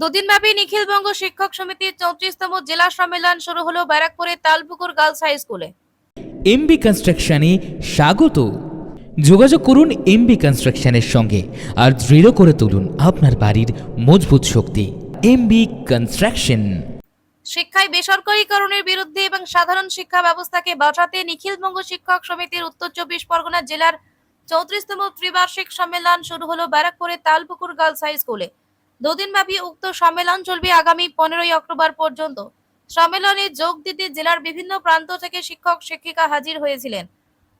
দুদিনব্যাপী নিখিলবঙ্গ শিক্ষক সমিতির চৌত্রিশতম জেলা সম্মেলন শুরু হলো ব্যারাকপুরের তালপুকুর গার্লস হাই স্কুলে। এমবি কনস্ট্রাকশনে স্বাগত। যোগাযোগ করুন এমবি কনস্ট্রাকশনের সঙ্গে আর দৃঢ় করে তুলুন আপনার বাড়ির মজবুত শক্তি। MB construction. শিক্ষায় বেসরকারীকরণের বিরুদ্ধে এবং সাধারণ শিক্ষা ব্যবস্থাকে বাঁচাতে নিখিলবঙ্গ শিক্ষক সমিতির উত্তর চব্বিশ পরগনা জেলার চৌত্রিশতম ত্রিবার্ষিক সম্মেলন শুরু হলো ব্যারাকপুরের তালপুকুর গার্লস হাই স্কুলে। দুদিনব্যাপী উক্ত সম্মেলন চলবে আগামী পনেরোই অক্টোবর পর্যন্ত। সম্মেলনে যোগ দিতে জেলার বিভিন্ন প্রান্ত থেকে শিক্ষক, শিক্ষিকা হাজির হয়েছিলেন।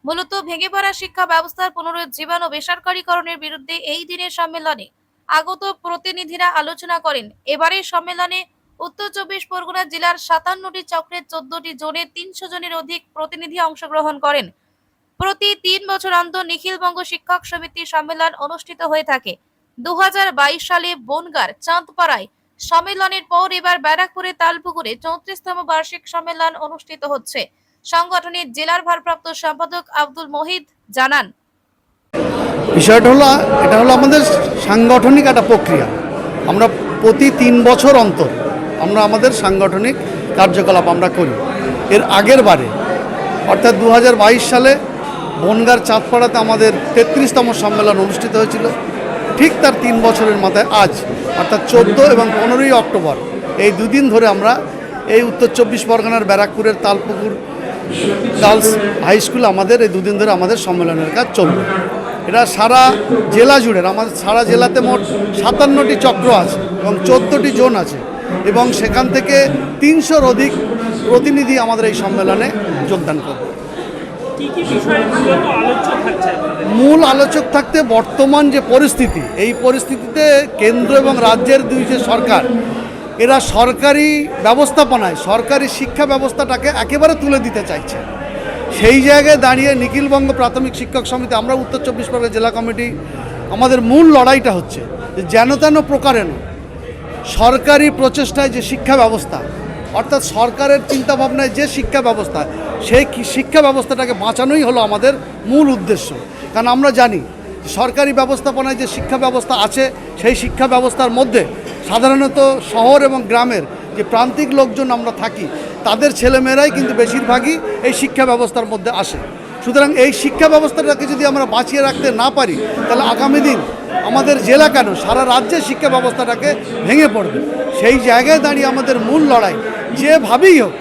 মূলত ভেঙে পড়া শিক্ষা ব্যবস্থার পুনরুজ্জীবন ও বেসরকারীকরণের বিরুদ্ধে এই দিনের সম্মেলনে আগত প্রতিনিধিরা আলোচনা করেন। এবারের সম্মেলনে উত্তর চব্বিশ পরগনা জেলার সাতান্নটি চক্রের চোদ্দটি জোনে তিনশো জনের অধিক প্রতিনিধি অংশগ্রহণ করেন। প্রতি তিন বছর অন্তর নিখিলবঙ্গ শিক্ষক সমিতির সম্মেলন অনুষ্ঠিত হয়ে থাকে। দু হাজার বাইশ সালে বনগার চাঁদপাড়ায় সম্মেলনের পর এবার ব্যারাকপুরে তালপুকুরে চৌত্রিশতম বার্ষিক সম্মেলন অনুষ্ঠিত হচ্ছে। সংগঠনের জেলার ভারপ্রাপ্ত সম্পাদক আব্দুল মহিদ জানান। বিষয়টা হলো, এটা হলো আমাদের সাংগঠনিক একটা প্রক্রিয়া। আমরা প্রতি তিন বছর অন্তর আমরা আমাদের সাংগঠনিক কার্যকলাপ আমরা করি। এর আগের বারে, অর্থাৎ দুহাজার বাইশ সালে বনগার চাঁদপাড়াতে আমাদের তেত্রিশতম সম্মেলন অনুষ্ঠিত হয়েছিল। ঠিক তার তিন বছরের মাথায় আজ, অর্থাৎ চোদ্দ এবং পনেরোই অক্টোবর। এই দুদিন ধরে আমরা এই উত্তর চব্বিশ পরগনার ব্যারাকপুরের তালপুকুর গার্লস হাই স্কুল আমাদের, এই দুদিন ধরে আমাদের সম্মেলনের কাজ চলবে। এটা সারা জেলা জুড়ে আমাদের সারা জেলাতে মোট সাতান্নটি চক্র আছে এবং চোদ্দোটি জোন আছে এবং সেখান থেকে তিনশোর অধিক প্রতিনিধি আমাদের এই সম্মেলনে যোগদান করবে। মূল আলোচক থাকতে বর্তমান যে পরিস্থিতি এই পরিস্থিতিতে কেন্দ্র এবং রাজ্যের দুই যে সরকার এরা সরকারি ব্যবস্থাপনায় সরকারি শিক্ষা ব্যবস্থাটাকে একেবারে তুলে দিতে চাইছে। সেই জায়গায় দাঁড়িয়ে নিখিলবঙ্গ প্রাথমিক শিক্ষক সমিতি আমরা উত্তর চব্বিশ পরগনা জেলা কমিটি আমাদের মূল লড়াইটা হচ্ছে যেন তেন প্রকারে নয়, সরকারি প্রচেষ্টায় যে শিক্ষা ব্যবস্থা অর্থাৎ সরকারের চিন্তাভাবনায় যে শিক্ষা ব্যবস্থা, সেই শিক্ষা ব্যবস্থাটাকে বাঁচানোই হলো আমাদের মূল উদ্দেশ্য। কারণ আমরা জানি, সরকারি ব্যবস্থাপনায় যে শিক্ষা ব্যবস্থা আছে, সেই শিক্ষা ব্যবস্থার মধ্যে সাধারণত শহর এবং গ্রামের যে প্রান্তিক লোকজন আমরা থাকি, তাদের ছেলেমেয়েরাই কিন্তু বেশিরভাগই এই শিক্ষা ব্যবস্থার মধ্যে আসে। সুতরাং এই শিক্ষা ব্যবস্থাটাকে যদি আমরা বাঁচিয়ে রাখতে না পারি, তাহলে আগামী দিন আমাদের জেলা কেন? সারা রাজ্যের শিক্ষা ব্যবস্থাটাকে ভেঙে পড়বে। সেই জায়গায় দাঁড়িয়ে আমাদের মূল লড়াই। যেভাবেই হোক,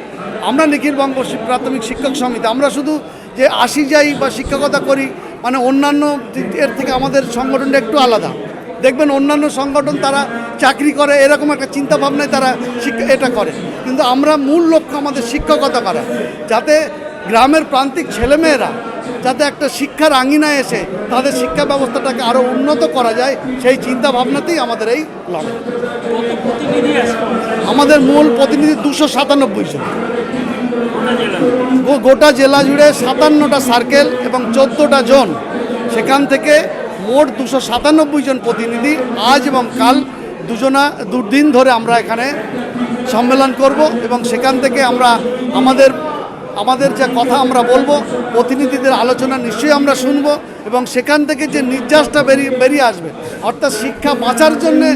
আমরা নিখিলবঙ্গ শি- প্রাথমিক শিক্ষক সমিতি, আমরা শুধু যে আসি যাই বা শিক্ষকতা করি মানে অন্যান্য এর থেকে আমাদের সংগঠনটা একটু আলাদা। দেখবেন অন্যান্য সংগঠন তারা চাকরি করে, এরকম একটা চিন্তা ভাবনায় তারা শিক্ষা এটা করে। কিন্তু আমরা মূল লক্ষ্য আমাদের শিক্ষকতা করা। যাতে গ্রামের প্রান্তিক ছেলেমেয়েরা যাতে একটা শিক্ষার আঙিনায় এসে তাদের শিক্ষা ব্যবস্থাটাকে আরও উন্নত করা যায়, সেই চিন্তা ভাবনাতেই আমাদের এই লড়াই। আমাদের মূল প্রতিনিধি দুশো সাতানব্বই জন। গোটা জেলা জুড়ে সাতান্নটা সার্কেল এবং চোদ্দোটা জোন। সেখান থেকে মোট দুশো সাতানব্বই জন প্রতিনিধি আজ এবং কাল দুজনা দুদিন ধরে আমরা এখানে সম্মেলন করব এবং সেখান থেকে আমরা আমাদের আমাদের যে কথা আমরা বলব, প্রতিনিধিদের আলোচনা নিশ্চয়ই আমরা শুনব এবং সেখান থেকে যে নির্যাসটা বেরিয়ে বেরিয়ে আসবে, অর্থাৎ শিক্ষা বাঁচার জন্যে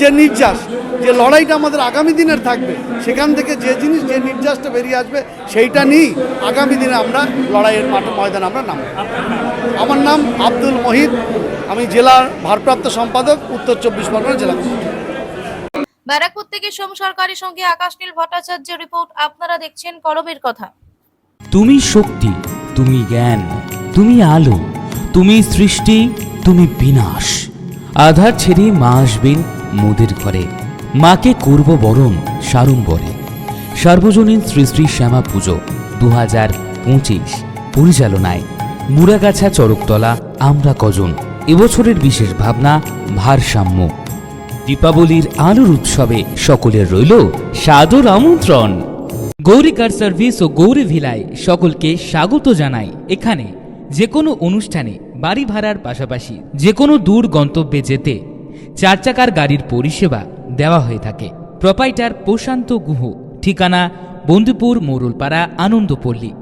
যে নির্যাস, যে লড়াইটা আমাদের আগামী দিনের থাকবে, সেখান থেকে যে জিনিস, যে নির্যাসটা বেরিয়ে আসবে, সেইটা নিয়েই আগামী দিনে আমরা লড়াইয়ের মাঠ, ময়দানে আমরা নাম আমার নাম আব্দুল মহিদ আমি জেলার ভারপ্রাপ্ত সম্পাদক, উত্তর চব্বিশ পরগনা জেলা ব্যারাকপুর থেকে সোম সরকারের সঙ্গে আকাশনীল ভট্টাচার্যের রিপোর্ট, আপনারা দেখছেন কলমের কথা। তুমি শক্তি, তুমি জ্ঞান, তুমি আলো, তুমি সৃষ্টি, তুমি বিনাশ। আধার ছেড়ে মা আসবেন মোদের ঘরে। মাকে করব বরণ সাড়ম্বরে সার্বজনীন শ্রী শ্রী শ্যামা পুজো দু হাজার পঁচিশ। পরিচালনায় মুড়াগাছা চরকতলা, আমরা কজন। এবছরের বিশেষ ভাবনা, ভারসাম্য। দীপাবলির আলোর উৎসবে সকলের রইল সাদর আমন্ত্রণ। গৌরী কার সার্ভিস ও গৌরী ভিলায় সকলকে স্বাগত জানাই। এখানে যে কোনো অনুষ্ঠানে বাড়ি ভাড়ার পাশাপাশি যে কোনো দূর গন্তব্যে যেতে চার চাকার গাড়ির পরিষেবা দেওয়া হয়ে থাকে। প্রপাইটার প্রশান্ত গুহ, ঠিকানা বন্দিপুর মোরুলপাড়া, আনন্দপল্লী।